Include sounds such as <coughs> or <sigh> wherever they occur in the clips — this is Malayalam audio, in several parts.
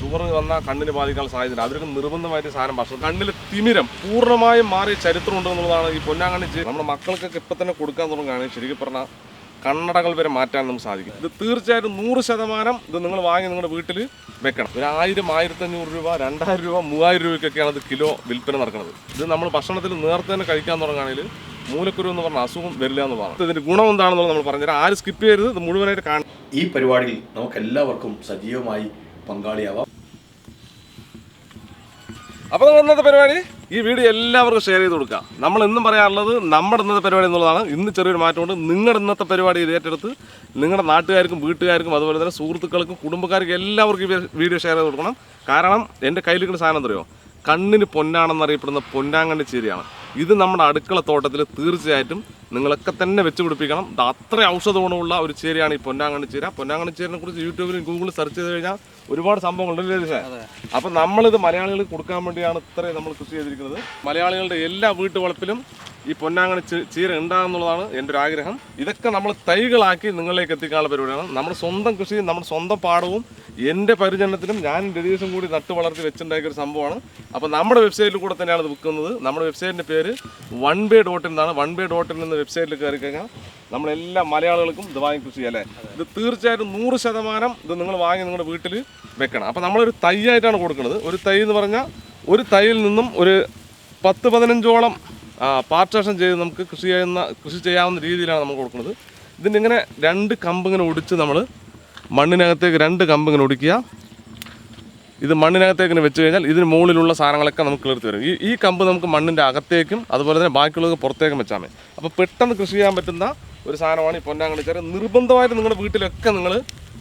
ഷുഗർ വന്നാൽ കണ്ണിന് ബാധിക്കാനുള്ള സാധ്യതയുണ്ട് അവർക്ക് നിർബന്ധമായിട്ട് സാധനം ഭക്ഷണം കണ്ണിൽ തിമിരം പൂർണമായും മാറിയ ചരിത്രം ഉണ്ട് എന്നുള്ളതാണ് ഈ പൊന്നാങ്കണ്ണി നമ്മുടെ മക്കൾക്കൊക്കെ ഇപ്പം തന്നെ കൊടുക്കാൻ തുടങ്ങുകയാണ്. ശരിക്കും പറഞ്ഞാൽ കണ്ണടകൾ വരെ മാറ്റാൻ നമുക്ക് സാധിക്കും. ഇത് തീർച്ചയായിട്ടും നൂറ് ശതമാനം ഇത് നിങ്ങൾ വാങ്ങി നിങ്ങളുടെ വീട്ടിൽ വെക്കണം. ഒരു ആയിരം ആയിരത്തഞ്ഞൂറ് രൂപ രണ്ടായിരം രൂപ മൂവായിരം രൂപയ്ക്കൊക്കെയാണ് ഇത് കിലോ വിൽപ്പന നടക്കുന്നത്. ഇത് നമ്മൾ ഭക്ഷണത്തിൽ നേരത്തെ തന്നെ കഴിക്കാൻ തുടങ്ങുകയാണെങ്കിൽ മൂലക്കുരു എന്ന് പറഞ്ഞ അസുഖം വരില്ല എന്നുള്ളതാണ്. ഇതിന്റെ ഗുണം എന്താണെന്നുള്ളത് നമ്മൾ പറഞ്ഞു ആരും സ്കിപ്പ് ചെയ്യരുത്. ഇത് മുഴുവനായിട്ട് കാണാം. ഈ പരിപാടിയിൽ നമുക്ക് എല്ലാവർക്കും സജീവമായി പങ്കാളിയാവാം. അപ്പോൾ നമ്മൾ ഇന്നത്തെ പരിപാടി ഈ വീഡിയോ എല്ലാവർക്കും ഷെയർ ചെയ്ത് കൊടുക്കുക നമ്മൾ എന്നും പറയാറുള്ളത് നമ്മുടെ ഇന്നത്തെ പരിപാടി എന്നുള്ളതാണ്. ഇന്ന് ചെറിയൊരു മാറ്റമുണ്ട് നിങ്ങളുടെ ഇന്നത്തെ പരിപാടി ഇത് ഏറ്റെടുത്ത് നിങ്ങളുടെ നാട്ടുകാർക്കും വീട്ടുകാർക്കും അതുപോലെ തന്നെ സുഹൃത്തുക്കൾക്കും കുടുംബക്കാർക്കും എല്ലാവർക്കും ഈ വീഡിയോ ഷെയർ ചെയ്ത് കൊടുക്കണം. കാരണം എന്റെ കയ്യിലിരിക്കുന്ന സാധനം എന്തറിയോ? കണ്ണിന് പൊന്നാണെന്നറിയപ്പെടുന്ന പൊന്നാങ്കണ്ണി ചീരയാണ്. ഇത് നമ്മുടെ അടുക്കള തോട്ടത്തിൽ തീർച്ചയായിട്ടും നിങ്ങളൊക്കെ തന്നെ വെച്ച് പിടിപ്പിക്കണം. ഇത് അത്ര ഔഷധ ഗുണമുള്ള ഒരു ചീരയാണ് ഈ പൊന്നാങ്കണ്ണി ചീര. പൊന്നാങ്കണ്ണി ചീരനെ കുറിച്ച് യൂട്യൂബിലും ഗൂഗിളിൽ സെർച്ച് ചെയ്ത് കഴിഞ്ഞാൽ ഒരുപാട് സംഭവങ്ങളുണ്ട്? അപ്പൊ നമ്മളിത് മലയാളികൾക്ക് കൊടുക്കാൻ വേണ്ടിയാണ് ഇത്രയും നമ്മൾ കൃഷി ചെയ്തിരിക്കുന്നത്. മലയാളികളുടെ എല്ലാ വീട്ടുവളപ്പിലും ഈ പൊന്നാങ്കണി ചീര ഉണ്ടാകുന്നുള്ളതാണ് എന്റെ ഒരു ആഗ്രഹം. ഇതൊക്കെ നമ്മൾ തൈകളാക്കി നിങ്ങളിലേക്ക് എത്തിക്കാനുള്ള പരിപാടിയാണ്. നമ്മുടെ സ്വന്തം കൃഷിയും നമ്മുടെ സ്വന്തം പാടവും എന്റെ പരിചരണത്തിലും ഞാനും രതീഷും കൂടി നട്ടു വളർത്തി വെച്ചുണ്ടാക്കിയ ഒരു സംഭവമാണ്. അപ്പോൾ നമ്മുടെ വെബ്സൈറ്റിൽ കൂടെ തന്നെയാണ് ഇത് വിൽക്കുന്നത്. നമ്മുടെ വെബ്സൈറ്റിന്റെ പേര് വൺ ബേ ഡോട്ട് എന്നാണ്. വൺ ബേ ഡോട്ട് എന്ന വെബ്സൈറ്റിൽ കയറി കഴിഞ്ഞാൽ നമ്മളെല്ലാ മലയാളികൾക്കും ഇത് വാങ്ങി കൃഷി അല്ലേ? ഇത് തീർച്ചയായിട്ടും നൂറ് ശതമാനം ഇത് നിങ്ങൾ വാങ്ങി നിങ്ങളുടെ വീട്ടിൽ വെക്കണം. അപ്പോൾ നമ്മളൊരു തൈ ആയിട്ടാണ് കൊടുക്കുന്നത്. ഒരു തൈ എന്ന് പറഞ്ഞാൽ ഒരു തൈയിൽ നിന്നും ഒരു പത്ത് പതിനഞ്ചോളം പാർട്ടേഷൻ ചെയ്ത് നമുക്ക് കൃഷി ചെയ്യുന്ന കൃഷി ചെയ്യാവുന്ന രീതിയിലാണ് നമ്മൾ കൊടുക്കുന്നത്. ഇതിന്റെ ഇങ്ങനെ രണ്ട് കമ്പ് ഇങ്ങനെ ഒടിച്ച് നമ്മൾ മണ്ണിനകത്തേക്ക് രണ്ട് കമ്പ് ഇങ്ങനെ ഒടിക്കുക. ഇത് മണ്ണിനകത്തേക്ക് വെച്ച് കഴിഞ്ഞാൽ ഇതിന് മുകളിലുള്ള സാധനങ്ങളൊക്കെ നമുക്ക് കിളിർത്ത് വരും ഈ ഈ കമ്പ് നമുക്ക് മണ്ണിന്റെ അകത്തേക്കും അതുപോലെ തന്നെ ബാക്കിയുള്ളത് പുറത്തേക്കും വെച്ചാൽ മതി. അപ്പോൾ പെട്ടെന്ന് കൃഷി ചെയ്യാൻ പറ്റുന്ന ഒരു സാധനമാണ് ഈ പൊന്നാങ്കണ്ണി ചേര നിർബന്ധമായിട്ട് നിങ്ങളുടെ വീട്ടിലൊക്കെ നിങ്ങൾ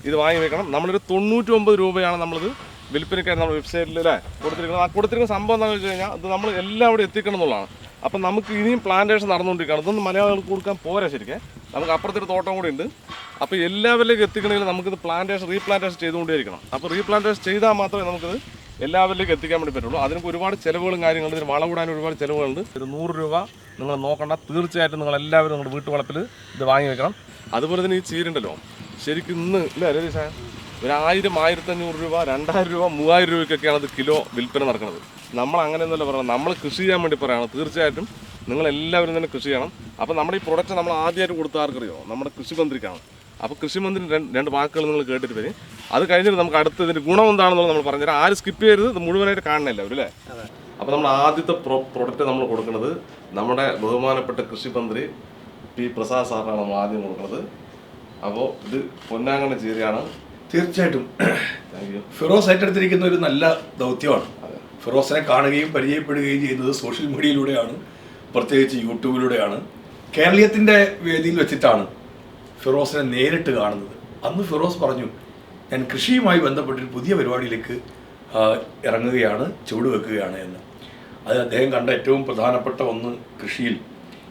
ഇത് വാങ്ങി വെക്കണം. നമ്മളൊരു തൊണ്ണൂറ്റി ഒമ്പത് രൂപയാണ് നമ്മളിത് വിൽപ്പനയ്ക്കായി നമ്മുടെ വെബ്സൈറ്റിൽ അല്ലേ? കൊടുത്തിരിക്കുന്നത്. ആ കൊടുത്തിരിക്കുന്ന സംഭവം എന്താണെന്ന് വെച്ച് കഴിഞ്ഞാൽ അത് നമ്മൾ എല്ലാവരും എത്തിക്കണം എന്നുള്ളതാണ്. അപ്പം നമുക്ക് ഇനിയും പ്ലാന്റേഷൻ നടന്നുകൊണ്ടിരിക്കുകയാണ്. ഇതൊന്നും മലയാളികൾക്ക് കൊടുക്കാൻ പോരാ ശരിക്കും. നമുക്ക് അപ്പുറത്തൊരു തോട്ടം കൂടി ഉണ്ട്. അപ്പോൾ എല്ലാവരിലേക്ക് എത്തിക്കണമെങ്കിൽ നമുക്കിത് പ്ലാന്റേഷൻ റീപ്ലാന്റേഷൻ ചെയ്തുകൊണ്ടേയിരിക്കണം. അപ്പോൾ റീപ്ലാന്റേഷൻ ചെയ്താൽ മാത്രമേ നമുക്കിത് എല്ലാവരിലേക്ക് എത്തിക്കാൻ വേണ്ടി പറ്റുള്ളൂ. അതിനൊക്കെ ഒരുപാട് ചിലവുകളും കാര്യങ്ങളും ഇതിന് വളവിടാൻ ഒരുപാട് ചിലവുകളുണ്ട്. ഒരു നൂറ് രൂപ നിങ്ങൾ നോക്കണ്ട. തീർച്ചയായിട്ടും നിങ്ങൾ എല്ലാവരും നിങ്ങളുടെ വീട്ടുവളപ്പിൽ ഇത് വാങ്ങി വെക്കണം. അതുപോലെ തന്നെ ഈ ചീരുണ്ടല്ലോ. ശരിക്കും ഇന്ന് ഇല്ലേ രതീഷ ഒരു ആയിരം ആയിരത്തഞ്ഞൂറ് രൂപ രണ്ടായിരം രൂപ മൂവായിരം രൂപയ്ക്കൊക്കെയാണ് അത് കിലോ വിൽപ്പന നടക്കുന്നത്. നമ്മൾ അങ്ങനെയൊന്നുമല്ല പറയുന്നത് നമ്മൾ കൃഷി ചെയ്യാൻ വേണ്ടി പറയണം. തീർച്ചയായിട്ടും നിങ്ങൾ എല്ലാവരും തന്നെ കൃഷി ചെയ്യണം. അപ്പോൾ നമ്മുടെ ഈ പ്രൊഡക്റ്റ് നമ്മൾ ആദ്യമായിട്ട് കൊടുത്ത ആർക്കറിയോ? നമ്മുടെ കൃഷിമന്ത്രിക്കാണ്. അപ്പോൾ കൃഷിമന്ത്രി രണ്ട് വാക്കുകൾ നിങ്ങൾ കേട്ടിട്ട് വരും അത് കഴിഞ്ഞിട്ട് നമുക്ക് അടുത്ത ഇതിന്റെ ഗുണം എന്താണെന്നുള്ളത് നമ്മൾ പറഞ്ഞുതരാം. ആരും സ്കിപ്പ് ചെയ്യരുത്. ഇത് മുഴുവനായിട്ട് കാണണില്ല അവരല്ലേ അപ്പോൾ നമ്മൾ ആദ്യത്തെ പ്രൊ പ്രൊഡക്റ്റ് നമ്മൾ കൊടുക്കുന്നത് നമ്മുടെ ബഹുമാനപ്പെട്ട കൃഷിമന്ത്രി പി പ്രസാദ് സാറിനാണ് നമ്മൾ ആദ്യം കൊടുക്കുന്നത്. അപ്പോൾ ഇത് പൊന്നാങ്കണ്ണ ചീരയാണ്. തീർച്ചയായിട്ടും. <coughs> ഫിറോസ് ഏറ്റെടുത്തിരിക്കുന്ന ഒരു നല്ല ദൗത്യമാണ്. ഫിറോസിനെ കാണുകയും പരിചയപ്പെടുകയും ചെയ്യുന്നത് സോഷ്യൽ മീഡിയയിലൂടെയാണ് പ്രത്യേകിച്ച് യൂട്യൂബിലൂടെയാണ്. കേരളീയത്തിന്റെ വേദിയിൽ വെച്ചിട്ടാണ് ഫിറോസിനെ നേരിട്ട് കാണുന്നത്. അന്ന് ഫിറോസ് പറഞ്ഞു ഞാൻ കൃഷിയുമായി ബന്ധപ്പെട്ടൊരു പുതിയ പരിപാടിയിലേക്ക് ഇറങ്ങുകയാണ് ചുവടുവെക്കുകയാണ് എന്ന്. അത് അദ്ദേഹം കണ്ട ഏറ്റവും പ്രധാനപ്പെട്ട ഒന്ന് കൃഷിയിൽ.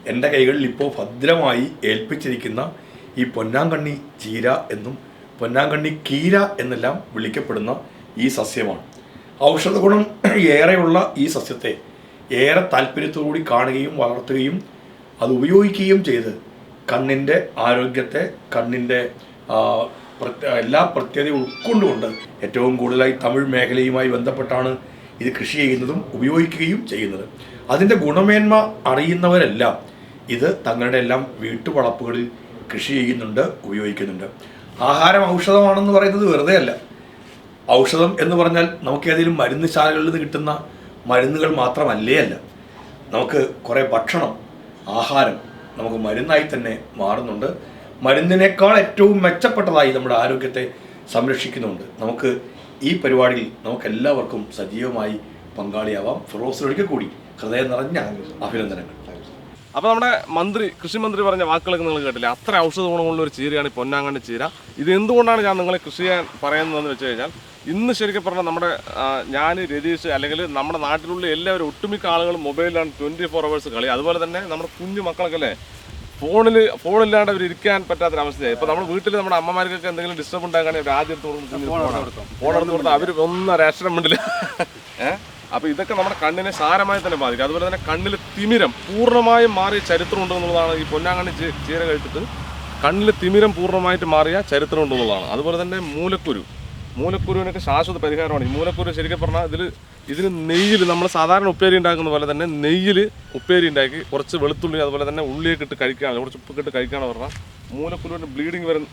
എന്റെ കൈകളിൽ ഇപ്പോൾ ഭദ്രമായി ഏൽപ്പിച്ചിരിക്കുന്ന ഈ പൊന്നാങ്കണ്ണി ചീര എന്നും പൊന്നാങ്കണ്ണി കീര എന്നെല്ലാം വിളിക്കപ്പെടുന്ന ഈ സസ്യമാണ്. ഔഷധ ഗുണം ഏറെയുള്ള ഈ സസ്യത്തെ ഏറെ താല്പര്യത്തോടുകൂടി കാണുകയും വളർത്തുകയും അത് ഉപയോഗിക്കുകയും ചെയ്ത് കണ്ണിന്റെ ആരോഗ്യത്തെ കണ്ണിന്റെ എല്ലാ പ്രത്യേകതയും ഉൾക്കൊണ്ടുകൊണ്ട് ഏറ്റവും കൂടുതലായി തമിഴ് മേഖലയുമായി ബന്ധപ്പെട്ടാണ് ഇത് കൃഷി ചെയ്യുന്നതും ഉപയോഗിക്കുകയും ചെയ്യുന്നത്. അതിന്റെ ഗുണമേന്മ അറിയുന്നവരെല്ലാം ഇത് തങ്ങളുടെ എല്ലാം വീട്ടുവളപ്പുകളിൽ കൃഷി ചെയ്യുന്നുണ്ട് ഉപയോഗിക്കുന്നുണ്ട്. ആഹാരം ഔഷധമാണെന്ന് പറയുന്നത് വെറുതെ അല്ല ഔഷധം എന്ന് പറഞ്ഞാൽ നമുക്ക് ഏതെങ്കിലും മരുന്ന് ശാലകളിൽ നിന്ന് കിട്ടുന്ന മരുന്നുകൾ മാത്രമല്ലേ അല്ല. നമുക്ക് കുറേ ഭക്ഷണം ആഹാരം നമുക്ക് മരുന്നായി തന്നെ മാറുന്നുണ്ട്. മരുന്നിനേക്കാൾ ഏറ്റവും മെച്ചപ്പെട്ടതായി നമ്മുടെ ആരോഗ്യത്തെ സംരക്ഷിക്കുന്നുണ്ട്. നമുക്ക് ഈ പരിപാടിയിൽ നമുക്കെല്ലാവർക്കും സജീവമായി പങ്കാളിയാവാം. ഫിറോസിനൊരിക്കൽ കൂടി ഹൃദയം നിറഞ്ഞ അഭിനന്ദനങ്ങൾ. അപ്പോൾ നമ്മുടെ മന്ത്രി കൃഷി മന്ത്രി പറഞ്ഞ വാക്കുകളൊക്കെ നിങ്ങൾ കേട്ടില്ല? അത്ര ഔഷധ ഗുണമുള്ള ഒരു ചീരയാണ് ഈ പൊന്നാങ്കണ്ണി ചീര. ഇത് എന്തുകൊണ്ടാണ് ഞാൻ നിങ്ങളെ കൃഷി ചെയ്യാൻ പറയുന്നതെന്ന് വെച്ച് കഴിഞ്ഞാൽ ഇന്ന് ശരിക്കും പറഞ്ഞാൽ നമ്മുടെ ഞാൻ രതീഷ് അല്ലെങ്കിൽ നമ്മുടെ നാട്ടിലുള്ള എല്ലാവരും ഒട്ടുമിക്ക ആളുകളും മൊബൈലിലാണ് ട്വന്റി ഫോർ അവേഴ്സ് കളി. അതുപോലെ തന്നെ നമ്മുടെ കുഞ്ഞു മക്കളൊക്കെ അല്ലേ ഫോണിൽ ഫോണില്ലാണ്ട് അവർ ഇരിക്കാൻ പറ്റാത്തൊരവസ്ഥയായി ഇപ്പോൾ നമ്മുടെ വീട്ടിൽ നമ്മുടെ അമ്മമാർക്കൊക്കെ എന്തെങ്കിലും ഡിസ്റ്റർബ് ഉണ്ടാക്കുകയാണെങ്കിൽ അവർ ആദ്യം കൊടുക്കും ഫോൺ എടുത്ത് കൊടുത്താൽ അവർ ഒന്നും രക്ഷണം മിണ്ടില്ല. ഏഹ് അപ്പോൾ ഇതൊക്കെ നമ്മുടെ കണ്ണിനെ സാരമായി തന്നെ ബാധിക്കും. അതുപോലെ തന്നെ കണ്ണിൽ തിമിരം പൂർണമായും മാറിയ ചരിത്രം ഉണ്ടെന്നുള്ളതാണ് ഈ പൊന്നാങ്കണ്ണി ചീര കഴിച്ചിട്ട് കണ്ണിൽ തിമിരം പൂർണമായിട്ട് മാറിയ ചരിത്രം ഉണ്ടെന്നുള്ളതാണ് അതുപോലെ തന്നെ മൂലക്കുരു. മൂലക്കുരുവിനൊക്കെ ശാശ്വത പരിഹാരമാണ്. ഈ മൂലക്കുരു ശരിക്കും പറഞ്ഞാൽ ഇതിൽ ഇതിന് നെയ്യിൽ നമ്മൾ സാധാരണ ഉപ്പേരി ഉണ്ടാക്കുന്ന പോലെ തന്നെ നെയ്യിൽ ഉപ്പേരി ഉണ്ടാക്കി കുറച്ച് വെളുത്തുള്ളി അതുപോലെ തന്നെ ഉള്ളിയൊക്കെ ഇട്ട് കഴിക്കുകയാണ് കുറച്ച് ഉപ്പൊക്കെ ഇട്ട് കഴിക്കുകയാണ് പറഞ്ഞാൽ മൂലക്കുരുവിന്റെ ബ്ലീഡിങ് വരും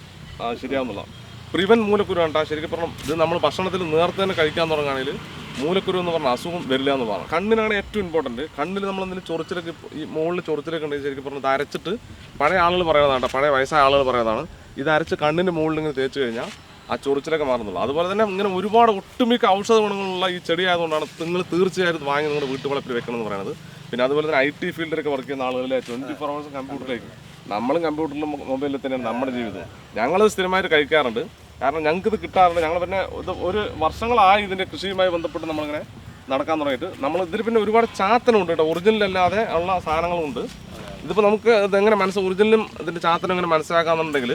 ശരിയാവുന്നതാണ് പ്രിവൻ മൂലക്കുരു വേണ്ട ശരിക്കും പറഞ്ഞാൽ ഇത് നമ്മൾ ഭക്ഷണത്തിൽ നേരത്തെ തന്നെ കഴിക്കാൻ തുടങ്ങുകയാണെങ്കിൽ മൂലക്കുരു എന്ന് പറഞ്ഞ അസുഖം വരില്ല എന്ന് പറയാം കണ്ണിനാണ് ഏറ്റവും ഇമ്പോർട്ടന്റ് കണ്ണിൽ നമ്മൾ എന്തെങ്കിലും ചൊറിച്ചിലൊക്കെ ഈ മുകളിൽ ചൊറിച്ചിലൊക്കെ ഉണ്ടെങ്കിൽ ശരിക്കും പറഞ്ഞാൽ അരച്ചിട്ട് പഴയ ആളുകൾ പറയുന്നതാണ് പഴയ വയസ്സായ ആളുകൾ പറയുന്നതാണ്. ഇത് അരച്ച് കണ്ണിന്റെ മുകളിൽ ഇങ്ങനെ തേച്ച് കഴിഞ്ഞാൽ ആ ചൊറിച്ചിലൊക്കെ മാറുന്നുള്ളൂ. അതുപോലെ തന്നെ ഇങ്ങനെ ഒരുപാട് ഒട്ടുമിക്ക ഔഷധ ഗുണങ്ങളുള്ള ഈ ചെടിയായതുകൊണ്ടാണ് നിങ്ങൾ തീർച്ചയായും വാങ്ങി നിങ്ങളുടെ വീട്ടുവളപ്പിൽ വെക്കണം എന്ന് പറയുന്നത്. പിന്നെ അതുപോലെ തന്നെ ഐ ടി ഫീൽഡിലൊക്കെ വർക്ക് ചെയ്യുന്ന ആളുകളെ ട്വന്റി ഫോർ അവേഴ്സ് കമ്പ്യൂട്ടറിലേക്ക് നമ്മളും കമ്പ്യൂട്ടറിലും മൊബൈലിൽ തന്നെയാണ് നമ്മുടെ ജീവിതം. ഞങ്ങളത് സ്ഥിരമായിട്ട് കഴിക്കാറുണ്ട്. കാരണം ഞങ്ങൾക്ക് ഇത് കിട്ടാറുണ്ട് ഞങ്ങൾ പിന്നെ ഇത് ഒരു വർഷങ്ങളായി ഇതിന്റെ കൃഷിയുമായി ബന്ധപ്പെട്ട് നമ്മളിങ്ങനെ നടക്കാൻ തുടങ്ങിയിട്ട്. നമ്മൾ ഇതിൽ പിന്നെ ഒരുപാട് ചാത്തനുണ്ട് കേട്ടോ. ഒറിജിനൽ അല്ലാതെ ഉള്ള സാധനങ്ങളുണ്ട് ഇതിപ്പോൾ നമുക്ക് ഇതെങ്ങനെ മനസ്സ് ഒറിജിനലും ഇതിന്റെ ചാത്തനും എങ്ങനെ മനസ്സിലാക്കാന്നുണ്ടെങ്കിൽ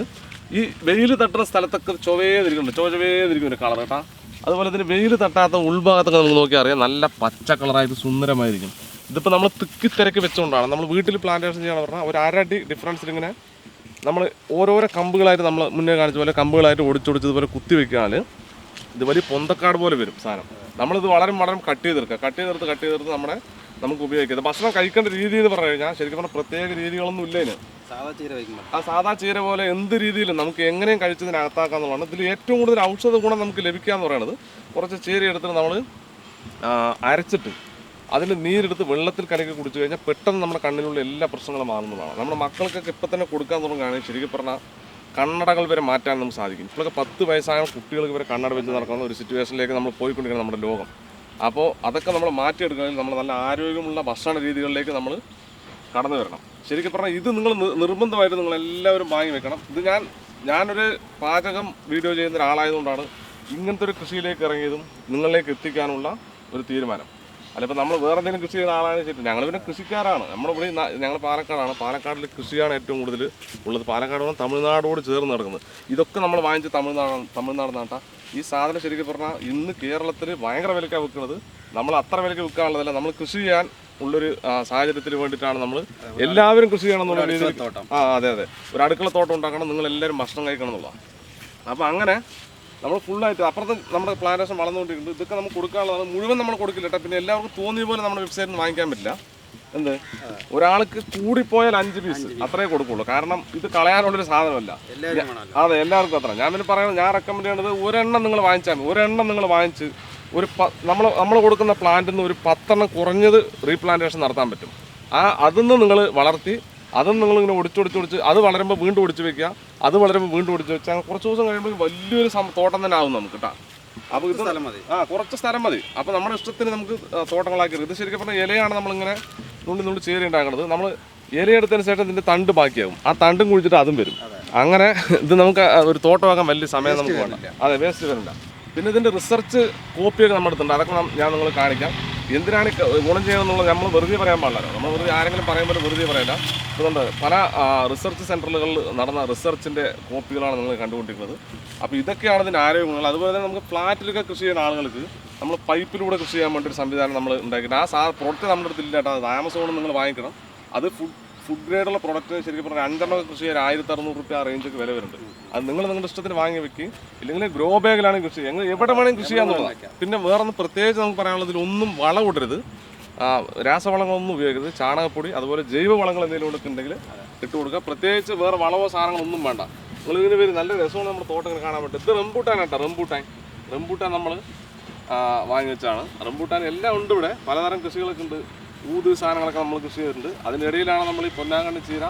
ഈ വെയിൽ തട്ടുന്ന സ്ഥലത്തൊക്കെ ചൊവ്വേതിരിക്കുന്നുണ്ട്. ചൊവ്വ ചൊവ്വേതിരിക്കുന്നുണ്ട് കളർ കേട്ടാ. അതുപോലെ തന്നെ വെയിൽ തട്ടാത്ത ഉൾഭാഗത്തൊക്കെ നമുക്ക് നോക്കിയാൽ അറിയാം. നല്ല പച്ച കളറായിട്ട് സുന്ദരമായിരിക്കും. ഇതിപ്പോൾ നമ്മൾ തിക്കി തിരക്കി വെച്ചുകൊണ്ടാണ്. നമ്മൾ വീട്ടിൽ പ്ലാന്റേഷൻ ചെയ്യണമെന്ന് പറഞ്ഞാൽ ഒരു അരടി ഡിഫറൻസിൽ ഇങ്ങനെ നമ്മൾ ഓരോരോ കമ്പുകളായിട്ട് നമ്മൾ മുന്നേ കാണിച്ച പോലെ കമ്പുകളായിട്ട് ഒടിച്ചൊടിച്ച് ഇതുപോലെ കുത്തി വെക്കാൽ ഇത് വലിയ പൊന്തക്കാട് പോലെ വരും സാധനം. നമ്മളിത് വളരെ വളരെ കട്ട് ചെയ്തെടുക്കുക കട്ട് ചെയ്തെടുത്ത് കട്ട് ചെയ്തെടുത്ത് നമ്മുടെ നമുക്ക് ഉപയോഗിക്കാം. ഭക്ഷണം കഴിക്കേണ്ട രീതി എന്ന് പറഞ്ഞു കഴിഞ്ഞാൽ ശരിക്കും പറഞ്ഞാൽ പ്രത്യേക രീതികളൊന്നും ഇല്ല സാധാ ചീര പോലെ എന്ത് രീതിയിലും നമുക്ക് എങ്ങനെയും കഴിച്ചതിനകത്താക്കാന്നുള്ളതാണ് ഇതിൽ ഏറ്റവും കൂടുതൽ ഔഷധ ഗുണം നമുക്ക് ലഭിക്കുക എന്ന് പറയുന്നത് കുറച്ച് ചീര എടുത്തിട്ട് നമ്മൾ അരച്ചിട്ട് അതിൽ നീരെടുത്ത് വെള്ളത്തിൽ കലക്കി കുടിച്ചു കഴിഞ്ഞാൽ പെട്ടെന്ന് നമ്മുടെ കണ്ണിലുള്ള എല്ലാ പ്രശ്നങ്ങളും മാറുന്നതാണ്. നമ്മുടെ മക്കൾക്കൊക്കെ ഇപ്പം തന്നെ കൊടുക്കാൻ തുടങ്ങുകയാണെങ്കിൽ ശരിക്കും പറഞ്ഞാൽ കണ്ണടകൾ വരെ മാറ്റാൻ നമുക്ക് സാധിക്കും. ഇപ്പോഴൊക്കെ പത്ത് വയസ്സായ കുട്ടികൾക്ക് വരെ കണ്ണട വെച്ച് നടക്കുന്ന ഒരു സിറ്റുവേഷനിലേക്ക് നമ്മൾ പോയിക്കൊണ്ടിരിക്കുന്നത് നമ്മുടെ ലോകം. അപ്പോൾ അതൊക്കെ നമ്മൾ മാറ്റിയെടുക്കണമെങ്കിൽ നമ്മൾ നല്ല ആരോഗ്യമുള്ള ഭക്ഷണ രീതികളിലേക്ക് നമ്മൾ കടന്നു വരണം. ശരിക്കും പറഞ്ഞാൽ ഇത് നിങ്ങൾ നിർബന്ധമായിട്ട് നിങ്ങൾ എല്ലാവരും വാങ്ങി വെക്കണം. ഇത് ഞാൻ ഞാനൊരു പാചകം വീഡിയോ ചെയ്യുന്ന ഒരാളായതുകൊണ്ടാണ് ഇങ്ങനത്തെ ഒരു കൃഷിയിലേക്ക് ഇറങ്ങിയതും നിങ്ങളിലേക്ക് എത്തിക്കാനുള്ള ഒരു തീരുമാനം. അല്ല ഇപ്പം നമ്മൾ വേറെ എന്തെങ്കിലും കൃഷി ചെയ്യുന്ന ആളാണ് ശരി ഞങ്ങൾ പിന്നെ കൃഷിക്കാരാണ്. നമ്മുടെ ഇവിടെ ഞങ്ങൾ പാലക്കാടാണ്. പാലക്കാടിൽ കൃഷിയാണ് ഏറ്റവും കൂടുതൽ ഉള്ളത്. പാലക്കാട് പറഞ്ഞാൽ തമിഴ്നാടോട് ചേർന്ന് നടക്കുന്നത്. ഇതൊക്കെ നമ്മൾ വാങ്ങിച്ച് തമിഴ്നാട് തമിഴ്നാട് നാട്ടാ. ഈ സാധനം ശരിക്കും പറഞ്ഞാൽ ഇന്ന് കേരളത്തിൽ ഭയങ്കര വിലക്കാണ് വിൽക്കുന്നത്. നമ്മൾ അത്ര വിലക്ക് വിൽക്കാനുള്ളതല്ല. നമ്മൾ കൃഷി ചെയ്യാൻ ഉള്ളൊരു സാഹചര്യത്തിന് വേണ്ടിയിട്ടാണ് നമ്മൾ എല്ലാവരും കൃഷി ചെയ്യണം എന്നുള്ള രീതിയിൽ ആ അതെ അതെ. ഒരു അടുക്കള തോട്ടം ഉണ്ടാക്കണം നിങ്ങൾ എല്ലാവരും ഭക്ഷണം കഴിക്കണം എന്നുള്ളതാണ്. അപ്പോൾ അങ്ങനെ നമ്മൾ ഫുള്ളായിട്ട് അപ്പുറത്ത് നമ്മുടെ പ്ലാന്റേഷൻ വളർന്നുകൊണ്ടിരിക്കുന്നത് ഇതൊക്കെ നമുക്ക് കൊടുക്കാനുള്ളത് മുഴുവൻ നമ്മൾ കൊടുക്കില്ല കേട്ടോ. പിന്നെ എല്ലാവർക്കും തോന്നിയ പോലെ നമ്മുടെ വെബ്സൈറ്റിൽ നിന്ന് വാങ്ങിക്കാൻ പറ്റില്ല. എന്ത്? ഒരാൾക്ക് കൂടിപ്പോയാൽ അഞ്ച് പീസ് അത്രേ കൊടുക്കുള്ളൂ. കാരണം ഇത് കളയാനുള്ളൊരു സാധനമല്ല. അതെ എല്ലാവർക്കും അത്ര. ഞാൻ പിന്നെ പറയുന്നത് ഞാൻ റെക്കമെൻഡ് ചെയ്യേണ്ടത് ഒരെണ്ണം നിങ്ങൾ വാങ്ങിച്ചാൽ മതി. ഒരെണ്ണം നിങ്ങൾ വാങ്ങിച്ച് ഒരു പ നമ്മൾ നമ്മൾ കൊടുക്കുന്ന പ്ലാന്റിൽ നിന്ന് ഒരു പത്തെണ്ണം കുറഞ്ഞത് റീപ്ലാന്റേഷൻ നടത്താൻ പറ്റും. ആ അതിൽ നിന്ന് നിങ്ങൾ വളർത്തി അതും നിങ്ങൾ ഇങ്ങനെ ഒടിച്ചൊടിച്ചൊടിച്ച് അത് വളരുമ്പോൾ വീണ്ടും ഒടിച്ച് വെക്കുക അത് വളരുമ്പോൾ വീണ്ടും ഒടിച്ച് വെച്ചാൽ കുറച്ച് ദിവസം കഴിയുമ്പോൾ വലിയൊരു തോട്ടം തന്നെ ആവും നമുക്ക് കേട്ടോ അപ്പോൾ ഇത് സ്ഥലം മതി. ആ കുറച്ച് സ്ഥലം മതി. അപ്പോൾ നമ്മുടെ ഇഷ്ടത്തിന് നമുക്ക് തോട്ടങ്ങളാക്കി. ഇത് ശരിക്കും പറഞ്ഞാൽ ഇലയാണ് നമ്മളിങ്ങനെ നുള്ളി നുള്ളി ചേരി ഉണ്ടാക്കുന്നത് നമ്മൾ ഇലയെടുത്തതിന് ശേഷം ഇതിന്റെ തണ്ട് ബാക്കിയാകും ആ തണ്ടും കുഴിച്ചിട്ട് അതും വരും. അങ്ങനെ ഇത് നമുക്ക് ഒരു തോട്ടമാക്കാൻ വലിയ സമയം നമുക്ക് വേണ്ട. അതെ വേസ്റ്റ് വരില്ല പിന്നെ ഇതിന്റെ റിസർച്ച് കോപ്പിയൊക്കെ നമ്മുടെ അടുത്തുണ്ട്. അതൊക്കെ ഞാൻ നിങ്ങൾ കാണിക്കാം. എന്തിനാണ് ഗുണം ചെയ്യുന്നത് നമ്മൾ വെറുതെ പറയാൻ പാടില്ല നമ്മൾ വെറുതെ ആരെങ്കിലും പറയുമ്പോൾ വെറുതെ പറയില്ല. അതുകൊണ്ട് പല റിസർച്ച് സെന്ററുകളിൽ നടന്ന റിസർച്ചിന്റെ കോപ്പികളാണ് നിങ്ങൾ കണ്ടുകൊണ്ടിരിക്കുന്നത്. അപ്പോൾ ഇതൊക്കെയാണ് ഇതിന്റെ ആരോഗ്യങ്ങൾ. അതുപോലെ തന്നെ നമുക്ക് ഫ്ലാറ്റിലൊക്കെ കൃഷി ചെയ്യുന്ന ആളുകൾക്ക് നമ്മൾ പൈപ്പിലൂടെ കൃഷി ചെയ്യാൻ വേണ്ടി ഒരു സംവിധാനം നമ്മൾ ഉണ്ടാക്കിയിട്ടുണ്ട്. ആ സാ പ്രോഡക്റ്റ് നമ്മുടെ അടുത്തില്ല കേട്ടോ. അത് ആമസോണിൽ നിങ്ങൾ വാങ്ങിക്കണം. അത് ഫുഡ് ഫുഡ് ഗ്രേഡുള്ള പ്രോഡക്റ്റ് ശരിക്കും പറഞ്ഞാൽ അഞ്ചെണ്ണം കൃഷി ചെയ്യാൻ ആയിരത്തി അറുന്നൂറ് റുപ്യ ആ റേഞ്ചൊക്കെ വില വരുന്നുണ്ട്. അത് നിങ്ങൾ നിങ്ങളുടെ ഇഷ്ടത്തിന് വാങ്ങി വെക്കി. ഇല്ലെങ്കിൽ ഗ്രോ ബാഗിലാണ് കൃഷി ചെയ്യുക. എവിടെ വേണമെങ്കിലും കൃഷി ചെയ്യാന്നുള്ളതാണ് പിന്നെ വേറെ ഒന്നും പ്രത്യേകിച്ച് നമുക്ക് പറയാനുള്ളതിൽ ഒന്നും വളം ഇടരുത്. രാസവളങ്ങളൊന്നും ഉപയോഗിക്കരുത്. ചാണകപ്പൊടി അതുപോലെ ജൈവ വളങ്ങൾ എന്തെങ്കിലും ഒക്കെ ഇട്ട് കൊടുക്കുക. പ്രത്യേകിച്ച് വേറെ വളവോ സാധനങ്ങളൊന്നും വേണ്ട. നിങ്ങൾ ഇതിന് പേര് നല്ല രസമാണ് നമ്മുടെ തോട്ടം ഇങ്ങനെ കാണാൻ പറ്റും ഇത് റംബൂട്ടാൻ കേട്ടോ റംബൂട്ടാൻ. റംബൂട്ടാൻ നമ്മൾ വാങ്ങി വെച്ചാണ് റംബൂട്ടാൻ എല്ലാം ഉണ്ട് ഇവിടെ. പലതരം കൃഷികളൊക്കെ ഉണ്ട്. ഊത് സാധനങ്ങളൊക്കെ നമ്മൾ കൃഷി ചെയ്തിട്ടുണ്ട്. അതിനിടയിലാണ് നമ്മൾ ഈ പൊന്നാങ്കണ്ണി ചീര.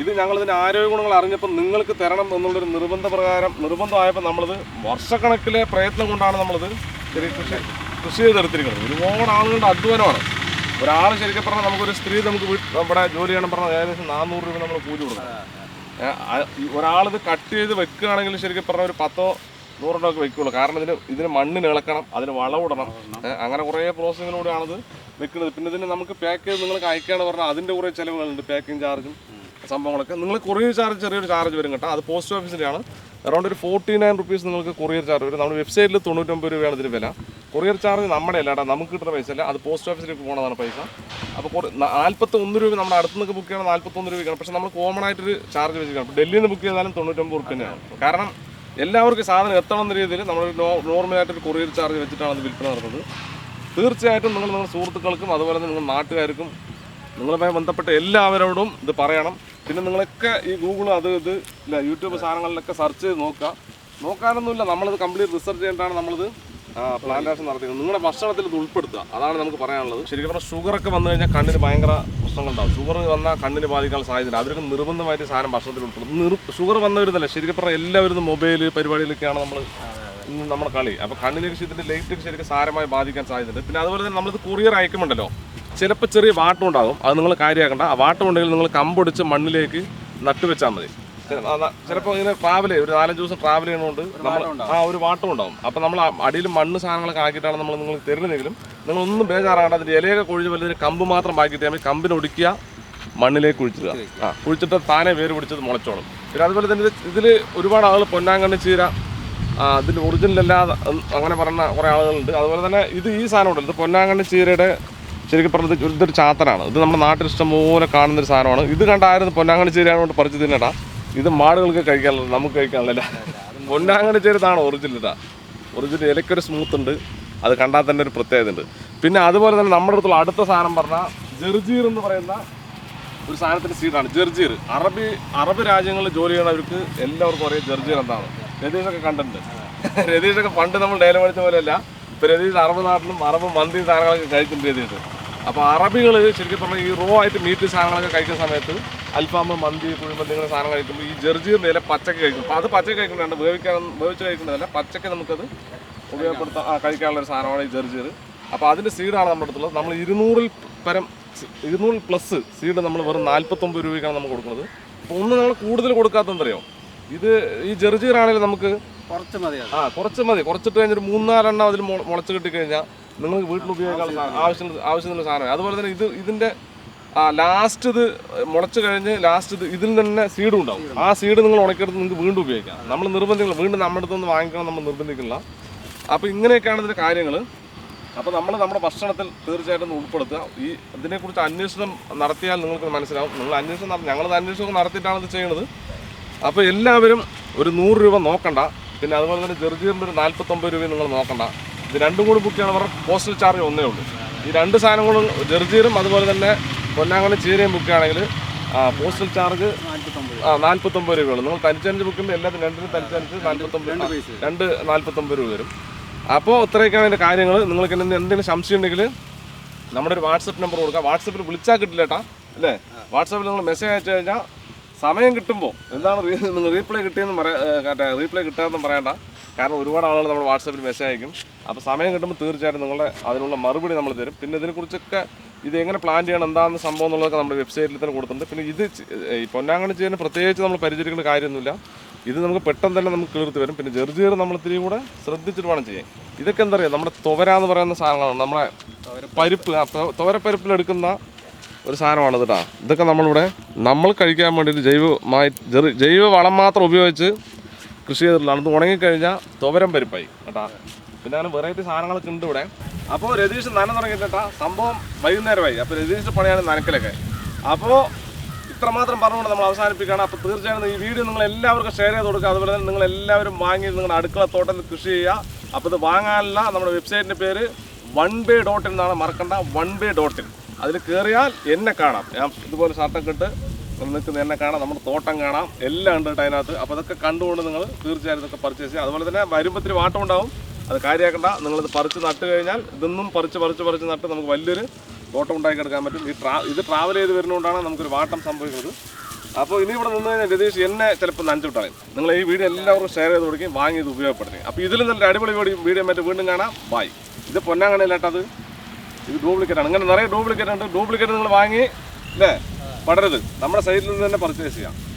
ഇത് ഞങ്ങളിതിന്റെ ആരോഗ്യ ഗുണങ്ങൾ അറിഞ്ഞപ്പോൾ നിങ്ങൾക്ക് തരണം എന്നുള്ളൊരു നിർബന്ധ പ്രകാരം നിർബന്ധമായപ്പോൾ നമ്മളിത് വർഷക്കണക്കിലെ പ്രയത്നം കൊണ്ടാണ് നമ്മളിത് ചെറിയ കൃഷി കൃഷി ചെയ്തെടുത്തിരിക്കുന്നത്. ഒരുപാട് ആളുകളുടെ അധ്വാനമാണ്. ഒരാൾ ശരിക്കും പറഞ്ഞാൽ നമുക്കൊരു സ്ത്രീ നമുക്ക് ഇവിടെ ജോലി ചെയ്യണം പറഞ്ഞാൽ ഏകദേശം നാനൂറ് രൂപ നമ്മൾ കൂലി കൊടുക്കണം ഒരാളിത് കട്ട് ചെയ്ത് വെക്കുകയാണെങ്കിൽ ശരിക്കും പറഞ്ഞാൽ ഒരു പത്തോ നൂറോ ഒക്കെ വെക്കുള്ളൂ. കാരണം ഇതിന് ഇതിന് മണ്ണിന് ഇളക്കണം അതിന് വളമിടണം ഏ, അങ്ങനെ കുറേ പ്രോസസ്സിങ്ങിലൂടെയാണിത് വെക്കുന്നത് പിന്നെ ഇതിന് നമുക്ക് പാക്ക് ചെയ്ത് നിങ്ങൾക്ക് അയക്കുകയാണ് പറഞ്ഞാൽ അതിന്റെ കുറേ ചിലവുകളുണ്ട് പാക്കിംഗ് ചാർജും സംഭവങ്ങളൊക്കെ. നിങ്ങൾ കൊറിയർ ചാർജ് ചെറിയൊരു ചാർജ് വരും കേട്ടോ. അത് പോസ്റ്റ് ഓഫീസിന്റെയാണ് അറൗണ്ട് ഒരു ഫോർട്ടി നയൻ റുപ്പീസ് നിങ്ങൾക്ക് കൊറിയർ ചാർജ് വരും. നമ്മുടെ വെബ്സൈറ്റിൽ തൊണ്ണൂറ്റൊമ്പത് രൂപയാണ് ഇതിന് വില. കൊറിയർ ചാർജ് നമ്മുടെ അല്ല കേട്ടോ. നമുക്ക് കിട്ടുന്ന പൈസ അല്ല. അത് പോസ്റ്റ് ഓഫീസിലേക്ക് പോകുന്നതാണ് പൈസ. അപ്പോൾ നാൽപ്പത്തി ഒന്ന് രൂപ നമ്മുടെ അടുത്ത് നിന്ന് ബുക്ക് ചെയ്യണം നാൽപ്പത്തൊന്ന് രൂപയ്ക്കാണ്. പക്ഷേ നമ്മൾ കോമൺ ആയിട്ടൊരു ചാർജ് വെച്ചിരിക്കണം ഇപ്പോൾ ഡൽഹിയിൽ നിന്ന് ബുക്ക് ചെയ്താലും തൊണ്ണൂറ്റൊമ്പത് തന്നെയാണ് കാരണം എല്ലാവർക്കും സാധനം എത്തണം എന്ന രീതിയിൽ നമ്മൾ നോർമലായിട്ടൊരു കൊറിയർ ചാർജ് വെച്ചിട്ടാണ് അത് വിൽപ്പന നടത്തുന്നത്. തീർച്ചയായിട്ടും നിങ്ങൾ നിങ്ങളുടെ സുഹൃത്തുക്കൾക്കും അതുപോലെ തന്നെ നിങ്ങൾ നാട്ടുകാർക്കും നിങ്ങളുമായി ബന്ധപ്പെട്ട എല്ലാവരോടും ഇത് പറയണം. പിന്നെ നിങ്ങളൊക്കെ ഈ ഗൂഗിൾ അത് ഇത് ഇല്ല യൂട്യൂബ് സാധനങ്ങളിലൊക്കെ സെർച്ച് ചെയ്ത് നോക്കുക. നോക്കാനൊന്നുമില്ല നമ്മളിത് കംപ്ലീറ്റ് റിസർച്ച് ചെയ്തിട്ടാണ് നമ്മളിത് പ്ലാന്റേഷൻ നടത്തിയത്. നിങ്ങളുടെ ഭക്ഷണത്തിൽ ഇത് ഉൾപ്പെടുത്തുക. അതാണ് നമുക്ക് പറയാനുള്ളത്. ശരിക്കും പറഞ്ഞാൽ ഷുഗറൊക്കെ വന്നു കഴിഞ്ഞാൽ കണ്ണിന് ഭയങ്കര പ്രശ്നങ്ങളുണ്ടാവും. ഷുഗർ വന്നാൽ കണ്ണിന് ബാധിക്കാനുള്ള സാധ്യത അവർക്ക് നിർബന്ധമായിട്ട് സാധനം ഭക്ഷണത്തിൽ ഉൾപ്പെടും ഷുഗർ വന്നവരുന്നല്ല ശരിക്കും പറഞ്ഞാൽ എല്ലാവരും മൊബൈൽ പരിപാടിയിലൊക്കെയാണ് നമ്മൾ നമ്മുടെ കളി. അപ്പോൾ കണ്ണിലേക്ക് ഇതിന്റെ ലൈറ്റ് ശരിക്കും സാരമായി ബാധിക്കാൻ സാധ്യതയുണ്ട്. പിന്നെ അതുപോലെ തന്നെ നമ്മളിത് കൊറിയർ അയക്കുമുണ്ടല്ലോ ചിലപ്പോൾ ചെറിയ വാട്ടം ഉണ്ടാകും. അത് നിങ്ങൾ കാര്യമാക്കണ്ട. ആ വാട്ടം ഉണ്ടെങ്കിൽ നിങ്ങൾ കമ്പൊടിച്ച് മണ്ണിലേക്ക് നട്ടുവെച്ചാൽ മതി. ചിലപ്പോൾ ഇങ്ങനെ ട്രാവൽ ഒരു നാലഞ്ച് ദിവസം ട്രാവൽ ചെയ്യുന്നതുകൊണ്ട് നമ്മൾ ആ ഒരു വാട്ടം ഉണ്ടാവും. അപ്പോൾ നമ്മൾ അടിയിൽ മണ്ണ് സാധനങ്ങളൊക്കെ ആക്കിയിട്ടാണ് നമ്മൾ നിങ്ങൾ തരുന്നതെങ്കിലും നിങ്ങളൊന്നും ബേജാറാകണ്ട. അതിന്റെ ഇലയൊക്കെ കൊഴിഞ്ഞ് വലുതിന് കമ്പ് മാത്രം ബാക്കിയിട്ട് നമ്മൾ കമ്പിന് ഒടിക്കുക മണ്ണിലേക്ക് കുഴിച്ചിടുക. ആ കുഴിച്ചിട്ട് താനെ വേര് പിടിച്ചത് മുളച്ചോളും. പിന്നെ അതുപോലെ തന്നെ ഇതിൽ ഒരുപാട് ആളുകൾ പൊന്നാങ്കണ്ണി ചീര ആ, അതിന്റെ ഒറിജിനലല്ലാതെ ഉം, അങ്ങനെ പറയുന്ന കുറേ ആളുകളുണ്ട്. അതുപോലെ തന്നെ ഇത് ഈ സാധനമുണ്ട്. ഇത് പൊന്നാങ്കണ്ണി ചീരയുടെ ശരിക്കും പറഞ്ഞത് ഇത് ഇതൊരു ചാത്തനാണ്. ഇത് നമ്മുടെ നാട്ടിൽ ഇഷ്ടംപോലെ കാണുന്നൊരു സാധനമാണ്. ഇത് കണ്ടായിരുന്നു പൊന്നാങ്കണ്ണി ചീരയാണ് കൊണ്ട് പറിച്ചു തിന്നടാ ഇത് മാടുകൾക്ക് കഴിക്കാനുള്ളത് നമുക്ക് കഴിക്കാനുള്ള പൊന്നാങ്കണ്ണി ചീര ഇതാണ് ഒറിജിനൽ ഇതാ. ഒറിജിനൽ ഇലക്കൊരു സ്മൂത്ത് ഉണ്ട്. അത് കണ്ടാൽ തന്നെ ഒരു പ്രത്യേകത ഉണ്ട്. പിന്നെ അതുപോലെ തന്നെ നമ്മുടെ അടുത്തുള്ള അടുത്ത സാധനം പറഞ്ഞാൽ ജെർജീർ എന്ന് പറയുന്ന ഒരു സാധനത്തിന്റെ സീഡാണ് ജെർജീർ. അറബി അറബ് രാജ്യങ്ങളിൽ ജോലി ചെയ്യുന്നവർക്ക് എല്ലാവർക്കും അറിയാം ജെർജീർ എന്താണ്. രതീഷൊക്കെ കണ്ടിട്ടുണ്ട്. രതീഷൊക്കെ പണ്ട് നമ്മൾ ഡേല പഠിച്ച പോലെയല്ല ഇപ്പൊ രതീഷ് അറബ് നാട്ടിലും അറബ് മന്തി സാധനങ്ങളൊക്കെ കഴിക്കുന്നുണ്ട് രതീഷ്. അപ്പോൾ അറബികൾ ശരിക്കും പറഞ്ഞാൽ ഈ റോ ആയിട്ട് മീറ്റ് സാധനങ്ങളൊക്കെ കഴിക്കുന്ന സമയത്ത് അൽഫാമ് മന്തി കുഴിമന്തി ഇങ്ങനെ സാധനം കഴിക്കുമ്പോൾ ഈ ജെർജീറിന്റെ ഇല പച്ചക്ക് കഴിക്കും. അപ്പോൾ അത് പച്ചക്ക് കഴിക്കുന്നുണ്ട് വേവിക്കാൻ വേവിച്ച് കഴിക്കുന്നതല്ല പച്ചക്ക് നമുക്കത് ഉപയോഗപ്പെടുത്താൻ കഴിക്കാനുള്ള ഒരു സാധനമാണ് ഈ ജെർജീർ. അപ്പോൾ അതിന്റെ സീഡാണ് നമ്മുടെ അടുത്തുള്ളത്. നമ്മൾ ഇരുന്നൂറിൽ പരം ഇരുന്നൂറിൽ പ്ലസ് സീഡ് നമ്മൾ വെറും നാൽപ്പത്തൊമ്പത് രൂപയ്ക്കാണ് നമ്മൾ കൊടുക്കുന്നത്. അപ്പോൾ ഒന്ന് നമ്മൾ കൂടുതൽ കൊടുക്കാത്തതെന്തറിയോ ഇത് ഈ ജെറുജീറാണെങ്കിൽ നമുക്ക് കുറച്ച് മതി ആ കുറച്ച് മതി. കുറച്ചിട്ട് കഴിഞ്ഞൊരു മൂന്നാലെണ്ണം അതിൽ മുളച്ച് കിട്ടിക്കഴിഞ്ഞാൽ നിങ്ങൾക്ക് വീട്ടിൽ ഉപയോഗിക്കാനുള്ള ആവശ്യം ആവശ്യത്തിനുള്ള സാധനമാണ്. അതുപോലെ തന്നെ ഇത് ഇതിന്റെ ആ ലാസ്റ്റ് ഇത് മുളച്ച് കഴിഞ്ഞ് ലാസ്റ്റ് ഇത് ഇതിൽ തന്നെ സീഡ് ഉണ്ടാവും. ആ സീഡ് നിങ്ങൾ ഉണക്കിയെടുത്ത് നിങ്ങൾക്ക് വീണ്ടും ഉപയോഗിക്കാം. നമ്മൾ നിർബന്ധിക്കില്ല വീണ്ടും നമ്മുടെ അടുത്ത് നിന്ന് വാങ്ങിക്കണം നമ്മൾ നിർബന്ധിക്കില്ല അപ്പോൾ ഇങ്ങനെയൊക്കെയാണ് ഇതിന്റെ കാര്യങ്ങൾ അപ്പോൾ നമ്മൾ നമ്മുടെ ഭക്ഷണത്തിൽ തീർച്ചയായിട്ടും ഉൾപ്പെടുത്തുക. ഈ ഇതിനെക്കുറിച്ച് അന്വേഷണം നടത്തിയാൽ നിങ്ങൾക്ക് മനസ്സിലാവും. നിങ്ങൾ അന്വേഷണം ഞങ്ങളത് അന്വേഷണം നടത്തിയിട്ടാണ് ഇത് ചെയ്യുന്നത്. അപ്പോൾ എല്ലാവരും ഒരു നൂറ് രൂപ നോക്കണ്ട. പിന്നെ അതുപോലെ തന്നെ ജെർജീറിന്റെ ഒരു നാൽപ്പത്തൊമ്പത് രൂപയും നിങ്ങൾ നോക്കണ്ട. ഇത് രണ്ടും കൂടി ബുക്ക് ചെയ്യണം. പറഞ്ഞാൽ പോസ്റ്റൽ ചാർജ് ഒന്നേ ഉള്ളൂ. ഈ രണ്ട് സാധനങ്ങളും ജെർജീറും അതുപോലെ തന്നെ പൊന്നാങ്കണ്ണി ചീരയും ബുക്ക് ആണെങ്കിൽ പോസ്റ്റൽ ചാർജ് നാൽപ്പത്തൊമ്പത് ആ നാൽപ്പത്തൊമ്പത് രൂപയുള്ളൂ നിങ്ങൾ തനിച്ചഞ്ച് ബുക്കിന്റെ എല്ലാത്തിനും രണ്ടിനും തനിച്ചഞ്ച് നാൽപ്പത്തൊമ്പത് രണ്ട് നാൽപ്പത്തൊമ്പത് രൂപ വരും. അപ്പോൾ ഇത്രയൊക്കെയാണ് അതിന്റെ കാര്യങ്ങൾ നിങ്ങൾക്ക് എന്തെങ്കിലും എന്തെങ്കിലും സംശയം ഉണ്ടെങ്കിൽ നമ്മുടെ ഒരു വാട്സപ്പ് നമ്പർ കൊടുക്കാം. വാട്സപ്പിൽ വിളിച്ചാൽ കിട്ടില്ല കേട്ടാ അല്ലേ? വാട്സപ്പിൽ നിങ്ങൾ മെസ്സേജ് അയച്ചു കഴിഞ്ഞാൽ സമയം കിട്ടുമ്പോൾ എന്താണ് നിങ്ങൾ റീപ്ലൈ കിട്ടിയെന്ന് പറയാ റീപ്ലൈ കിട്ടാമെന്നും പറയണ്ട. കാരണം ഒരുപാട് ആളുകൾ നമ്മൾ വാട്സപ്പിൽ മെസ്സേജ് അയക്കും. അപ്പോൾ സമയം കിട്ടുമ്പോൾ തീർച്ചയായിട്ടും നിങ്ങളുടെ അതിനുള്ള മറുപടി നമ്മൾ തരും. പിന്നെ ഇതിനെക്കുറിച്ചൊക്കെ ഇത് എങ്ങനെ പ്ലാൻ ചെയ്യണം എന്താണ് സംഭവം എന്നുള്ളതൊക്കെ നമ്മുടെ വെബ്സൈറ്റിൽ തന്നെ കൊടുത്തിട്ടുണ്ട്. പിന്നെ ഇത് ഈ പൊന്നാങ്കണ്ണി ചെയ്യുന്ന പ്രത്യേകിച്ച് നമ്മൾ പരിചരിക്കേണ്ട കാര്യമൊന്നുമില്ല. ഇത് നമുക്ക് പെട്ടെന്ന് തന്നെ നമുക്ക് കീർത്തി വരും പിന്നെ ജെർജീർ നമ്മൾ ഇത്തിരി കൂടെ ശ്രദ്ധിച്ചിട്ട് വേണം ചെയ്യാൻ. ഇതൊക്കെ എന്താ പറയുക നമ്മുടെ തുവര എന്ന് പറയുന്ന സാധനങ്ങളാണ്. നമ്മുടെ പരിപ്പ് ആ, തുവരപ്പരിപ്പിലെടുക്കുന്ന ഒരു സാധനമാണ് കേട്ടോ ഇതൊക്കെ നമ്മളിവിടെ നമ്മൾ കഴിക്കാൻ വേണ്ടിയിട്ട് ജൈവമായി ജൈവ വളം മാത്രം ഉപയോഗിച്ച് കൃഷി ചെയ്തിട്ടുള്ളതാണ്. ഇത് ഉണങ്ങിക്കഴിഞ്ഞാൽ തുവരം പരിപ്പായി കേട്ടാ. പിന്നെ അങ്ങനെ വെറൈറ്റി സാധനങ്ങളൊക്കെ ഉണ്ട് ഇവിടെ. അപ്പോൾ രതീഷ് നന തുടങ്ങിയിട്ടാ സംഭവം വൈകുന്നേരമായി. അപ്പോൾ രതീഷ് പണിയാണ് നനക്കലൊക്കെ. അപ്പോൾ ഇത്രമാത്രം പറഞ്ഞുകൊണ്ട് നമ്മൾ അവസാനിപ്പിക്കുകയാണ്. അപ്പോൾ തീർച്ചയായും ഈ വീഡിയോ നിങ്ങൾ എല്ലാവർക്കും ഷെയർ ചെയ്ത് കൊടുക്കുക. അതുപോലെ തന്നെ നിങ്ങൾ എല്ലാവരും വാങ്ങി നിങ്ങളുടെ അടുക്കള തോട്ടത്തിൽ കൃഷി ചെയ്യുക. അപ്പോൾ ഇത് വാങ്ങാനല്ല. നമ്മുടെ വെബ്സൈറ്റിന്റെ പേര് വൺ ബേ ഡോട്ട് എന്നാണ് മറക്കണ്ട. One bay dot in. അതിൽ കയറിയാൽ എന്നെ കാണാം. ഞാൻ ഇതുപോലെ ഷർട്ടൊക്കെ ഇട്ട് നിൽക്കുന്ന എന്നെ കാണാം നമ്മുടെ തോട്ടം കാണാം എല്ലാം ഉണ്ട് കേട്ടോ അതിനകത്ത്. അപ്പോൾ അതൊക്കെ കണ്ടുകൊണ്ട് നിങ്ങൾ തീർച്ചയായും ഇതൊക്കെ പർച്ചേസ് ചെയ്യുക. അതുപോലെ തന്നെ വരുമ്പോൾ ഇത്തിരി വാട്ടം ഉണ്ടാവും. അത് കാര്യമാക്കണ്ട. നിങ്ങളിത് പറിച്ച് നട്ട് കഴിഞ്ഞാൽ ഇതൊന്നും പറിച്ച് പറിച്ച് പറിച്ച് നട്ട് നമുക്ക് വലിയൊരു തോട്ടം ഉണ്ടാക്കിയെടുക്കാൻ പറ്റും. ഈ ട്രാ ഇത് ട്രാവൽ ചെയ്ത് വരുന്നതുകൊണ്ടാണ് നമുക്കൊരു വാട്ടം സംഭവിക്കുന്നത്. അപ്പോൾ ഇനി ഇവിടെ നിന്ന് കഴിഞ്ഞാൽ രതീഷ് എന്നെ ചിലപ്പോൾ നനച്ചു നനച്ചുവിട്ടാണ് നിങ്ങൾ ഈ വീഡിയോ എല്ലാവർക്കും ഷെയർ ചെയ്ത് കൊടുക്കുകയും വാങ്ങി ഇത് ഉപയോഗപ്പെടുത്തുകയും. അപ്പോൾ ഇതിലും നല്ല അടിപൊളി വീഡിയോ വീഡിയോ മറ്റേ വീണ്ടും കാണാം. ബായ് ഇത് പൊന്നാങ്കണയിലാട്ടത് ഇത് ഡ്യൂപ്ലിക്കേറ്റ് ആണ്. ഇങ്ങനെ നിറയെ ഡ്യൂപ്ലിക്കേറ്റ് ഉണ്ട്. ഡ്യൂപ്ലിക്കേറ്റ് നിങ്ങൾ വാങ്ങി അല്ലേ പടരുത്. നമ്മുടെ സൈറ്റിൽ നിന്ന് തന്നെ പർച്ചേസ് ചെയ്യാം.